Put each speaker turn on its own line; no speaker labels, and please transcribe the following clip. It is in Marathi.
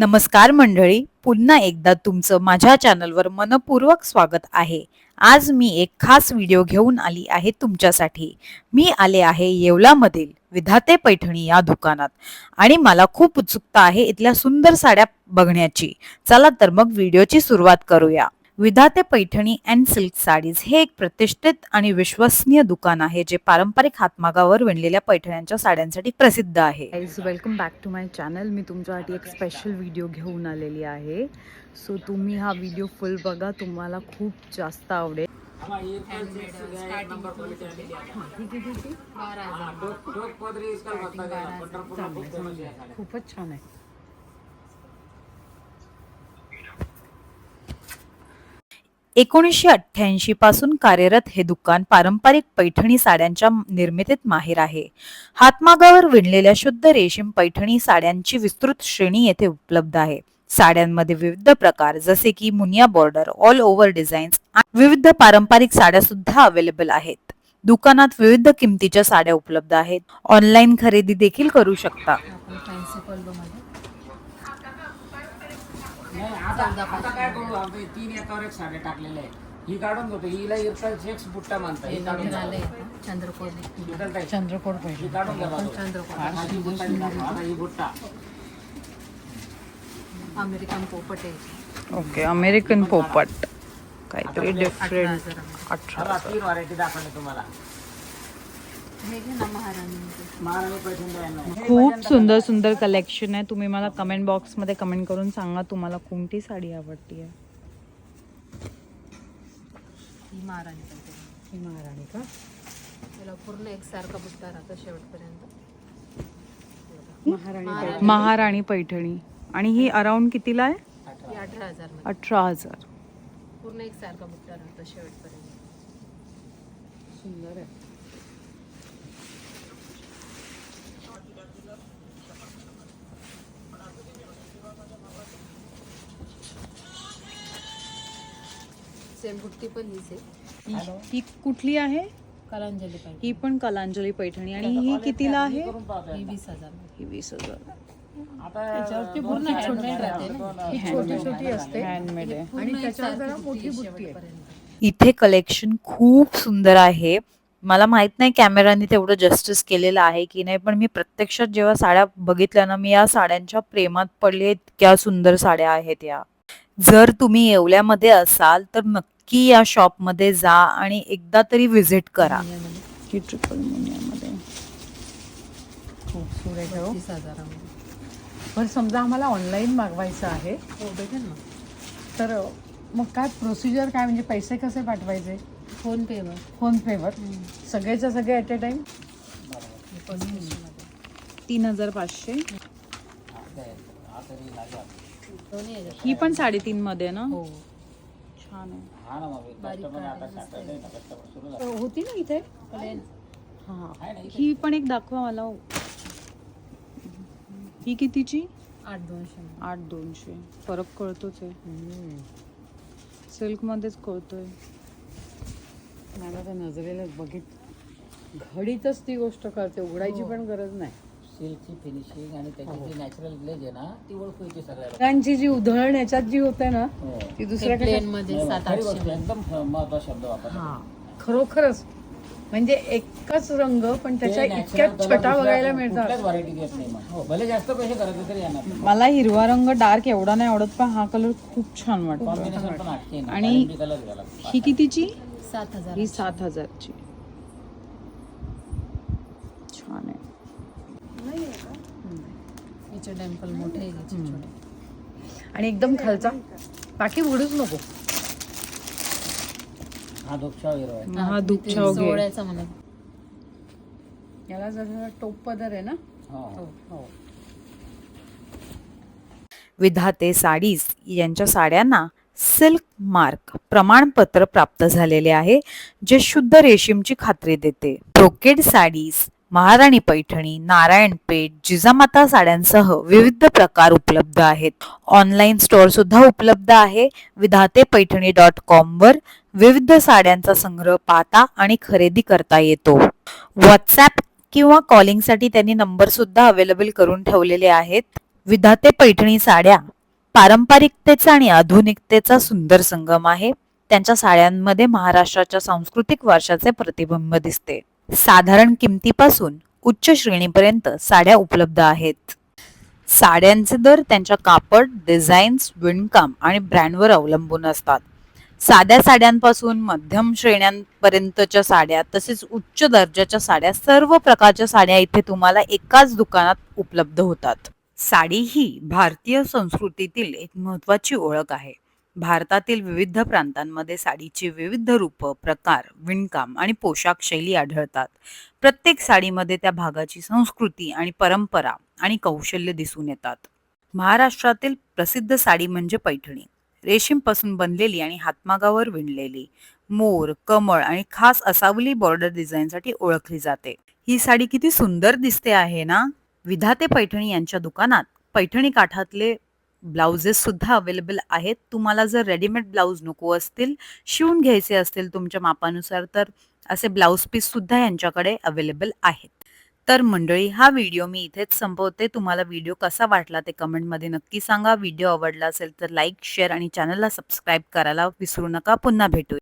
नमस्कार मंडळी पुन्हा एकदा तुमचं माझ्या चॅनलवर मनपूर्वक स्वागत आहे. आज मी एक खास व्हिडिओ घेऊन आली आहे तुमच्यासाठी. मी आले आहे येवलामधील विधाते पैठणी या दुकानात आणि मला खूप उत्सुकता आहे इथल्या सुंदर साड्या बघण्याची. चला तर मग व्हिडिओची सुरुवात करूया. विधाते पैठणी अँड सिल्क साडीज हे एक प्रतिष्ठित आणि विश्वसनीय दुकान आहे जे पारंपरिक हातमागावर विणलेल्या पैठण्यांच्या साड्यांसाठी प्रसिद्ध आहे. Welcome back to my channel मी तुमच्यासाठी एक स्पेशल व्हिडिओ घेऊन आलेली आहे. सो तुम्ही हा व्हिडिओ फुल बघा. तुम्हाला खूप जास्त आवडेल. खूपच छान आहे. एकोणीसशे अठ्ठ्याऐंशी पासून कार्यरत हे दुकान पारंपरिक पैठणी साड्यांच्या निर्मितीत माहेर आहे. हातमागावर विणलेल्या शुद्ध रेशीम पैठणी साड्यांची विस्तृत श्रेणी येथे उपलब्ध आहे. साड्यांमध्ये विविध प्रकार जसे की Muniya border all over designs विविध पारंपरिक साड्या सुद्धा अवेलेबल आहेत. दुकानात विविध किमतीच्या साड्या उपलब्ध आहेत. ऑनलाईन खरेदी देखील करू शकता.
नाही आता आता काय करू? आमचे तीन एकावर एक साडे टाकलेले आहे ही काढून घेतो. हिला इरसा बुट्टा मानता. ही काढून
नवीन
घ्या.
आले चंद्रकोर
इथं ताई,
चंद्रकोर
ही काढून घ्या बाजूला.
चंद्रकोर
हा, ही बुट्टा ही दाखवा. आता ही बुट्टा.
अमेरिकन पोपट आहे.
ओके अमेरिकन पोपट. काहीतरी
अठरा
डिफरंट. अठरा
आता तीन व्हरायटी दाखवले तुम्हाला.
हे घे ना महाराणी.
खूप सुंदर सुंदर कलेक्शन आहे. तुम्ही मला कमेंट बॉक्समध्ये कमेंट करून सांगा तुम्हाला कोणती साडी आवडती आहे.
ही महाराणी
ही महाराणी का?
त्याला पूर्ण एकसारखा बुट्टा राहतो शेवटपर्यंत.
महाराणी पैठणी. आणि ही अराउंड कितीला आहे?
अठरा हजार
अठरा हजार.
पूर्ण एकसारखा बुट्टा राहतो शेवटपर्यंत.
सुंदर आहे.
सेम बुट्टी पण हीच आहे
ही कुठली आहे?
कलांजली पाहिजे
ही पण कलांजली पैठणी. आणि ही कितीला आहे?
करून
ही वीस हजार.
ही वीस हजार.
आता
त्याच्यावरती पूर्ण हँडमेड राहते ना.
छोटी छोटी असते. हँडमेड आहे.
आणि त्याच्यावर जरा मोठी बुट्टी आहे.
इथे कलेक्शन खूप सुंदर आहे. मला माहीत नाही कॅमेराने तेवढं जस्टिस केलेलं आहे की नाही पण मी प्रत्यक्षात जेव्हा साड्या बघितल्या ना मी या साड्यांच्या प्रेमात पडले इतक्या सुंदर साड्या आहेत या. जर तुम्ही येवल्यामध्ये असाल तर नक्की या शॉपमध्ये जा आणि एकदा तरी व्हिजिट करा. ही ट्रिपल मुनियामध्ये. आहे हो.
तीस हजारामध्ये.
पण समजा आम्हाला ऑनलाईन मागवायचं आहे.
हो भेटेल ना.
तर मग काय प्रोसिजर काय? म्हणजे पैसे कसे पाठवायचे?
फोन पेवर
फोन पेवर सगळेच्या सगळे ॲट अ टाइम
तीन हजार पाचशे. ही पण साडेतीन मध्ये ना?
हो.
छान आहे.
हा ना मग कस्टमर आता टाकायचं ना कस्टमर सुरू झालं.
होती ना इथे?
हा. ही पण एक दाखवा मला. ही कितीची?
आठ दोनशे.
आठ दोनशे. फरक कळतोच आहे. सिल्क मध्येच कळतोय.
मला तर नजरेला बघित घडीतच ती गोष्ट कळते. उघडायची पण गरज नाही.
सिल्कची फिनिशिंग आणि त्याची जी नॅचरल ग्लेज आहे ना ती ओळखायची सगळ्याला.
रंगांची जी उधळण याच्यात जी होते ना
हो.
ती दुसऱ्या
प्लेन
कशात
मध्ये
नाही,
सात
खरी गोष्ट
आठशे
आहे. एकदम महत्त्वाचा शब्द वापरला
हा. खरोखरच. म्हणजे एकच रंग पण त्याच्या इतक्या छटा बघायला मिळतात.
व्हरायटी देत नाही मग. हो भले जास्त पैसे करायचे तरी येणार
मला हिरवा रंग डार्क एवढा नाही आवडत पण हा कलर खूप छान वाटतो.
कॉम्बिनेशन पण हटके
आणि-
कलर
ही कितीची?
सात हजार.
ही सात हजारची छान आहे
याचे टेम्पल मोठे आहे याचे छोटे.
आणि एकदम खालचा. बाकी उघडूच नको.
हा हिरो आहे.
हा दुपछाव घे
याला जरा टोप पदर आहे ना?
हो
हो.
विधाते साडीज यांच्या साड्यांना सिल्क मार्क प्रमाणपत्र प्राप्त झालेले आहे जे शुद्ध रेशीमची खात्री देते. ब्रोकेड साडीज महाराणी पैठणी नारायण पेठ जिजामाता साड्यांसह विविध प्रकार उपलब्ध आहेत. ऑनलाईन स्टोअर सुद्धा उपलब्ध आहे. विधाते पैठणी डॉट कॉम वर विविध साड्यांचा संग्रह पाहता आणि खरेदी करता येतो. व्हॉट्सॲप किंवा कॉलिंगसाठी त्यांनी नंबर सुद्धा अवेलेबल करून ठेवलेले आहेत. विधाते पैठणी साड्या पारंपरिकतेचा आणि आधुनिकतेचा सुंदर संगम आहे. त्यांच्या साड्यांमध्ये महाराष्ट्राच्या सांस्कृतिक वारशाचे प्रतिबिंब दिसते. साधारण किमतीपासून उच्च श्रेणीपर्यंत साड्या उपलब्ध आहेत. साड्यांचे दर त्यांच्या कापड डिझाईन्स विणकाम आणि ब्रँडवर अवलंबून असतात. साध्या साड्यांपासून मध्यम श्रेण्यांपर्यंतच्या साड्या तसेच उच्च दर्जाच्या साड्या सर्व प्रकारच्या साड्या इथे तुम्हाला एकाच दुकानात उपलब्ध होतात. साडी ही भारतीय संस्कृतीतील एक महत्वाची ओळख आहे. भारतातील विविध प्रांतांमध्ये साडीची विविध रूप प्रकार विणकाम आणि पोशाख शैली आढळतात. प्रत्येक साडीमध्ये त्या भागाची संस्कृती आणि परंपरा आणि कौशल्य दिसून येतात. महाराष्ट्रातील प्रसिद्ध साडी म्हणजे पैठणी. रेशीमपासून बनलेली आणि हातमागावर विणलेली. मोर कमळ आणि खास असावली बॉर्डर डिझाईनसाठी ओळखली जाते. ही साडी किती सुंदर दिसते आहे ना? विधाते पैठणी यांच्या दुकानात पैठणी काठातले ब्लाउजेस सुद्धा अवेलेबल आहेत. तुम्हाला जर रेडीमेड ब्लाऊज नको असतील शिवून घ्यायचे असतील तुमच्या मापानुसार तर असे ब्लाऊज पीस सुद्धा यांच्याकडे अवेलेबल आहेत. तर मंडळी हा व्हिडिओ मी इथेच संपवते. तुम्हाला व्हिडिओ कसा वाटला ते कमेंटमध्ये नक्की सांगा. व्हिडिओ आवडला असेल तर लाईक शेअर आणि चॅनलला सबस्क्राईब करायला विसरू नका. पुन्हा भेटू